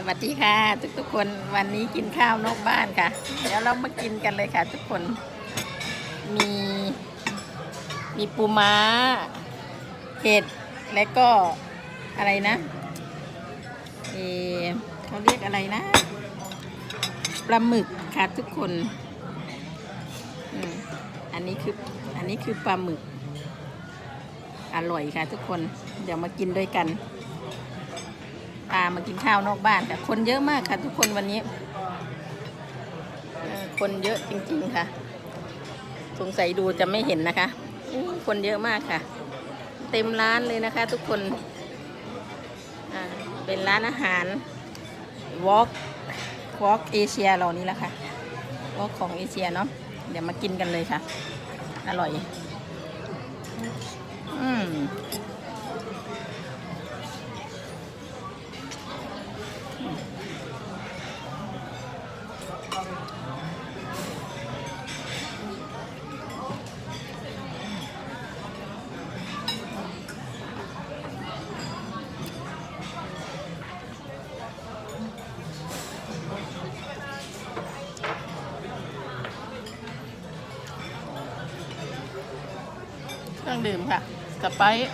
สวัสดีค่ะทุกทุกๆคนวันนี้กินข้าวนอกบ้านค่ะ เดี๋ยวเรามากินกันเลยค่ะ ทุกคน มีมีปูม้าเห็ดและก็อะไรนะเออเขาเรียกอะไรนะปลาหมึกค่ะทุกคนอันนี้คืออันนี้คือปลาหมึก อร่อยค่ะทุกคน เดี๋ยวมากินด้วยกัน พามากินข้าวนอกบ้านค่ะคนเยอะมากค่ะ ทุกคนวันนี้คนเยอะจริง ๆค่ะ สงสัยดูจะไม่เห็นนะคะคนเยอะมากค่ะ เต็มร้านเลยนะคะ ทุกคนเป็นร้านอาหาร Walk Walk Asia เรานี่แหละค่ะ Walk ของเอเชียเนาะเดี๋ยวมากินกันเลยค่ะ อร่อยอื เครื่องดื่มค่ะสไปซ์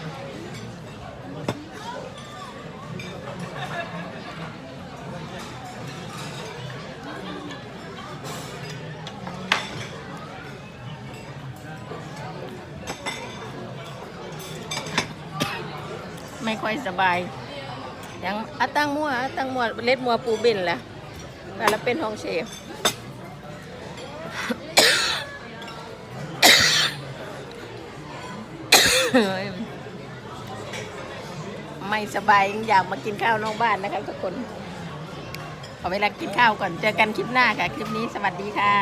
ไม่ค่อยสบาย ยังอะตั้งมัวอะตั้งมัวเล็ดมัวปูบินแหละแต่ละเป็นห้องเชฟ ไม่สบายอยากมากินข้าวนอกบ้านนะคะทุกคนขอเวลากินข้าวก่อนเจอกันคลิปหน้าค่ะ คลิปนี้สวัสดีค่ะ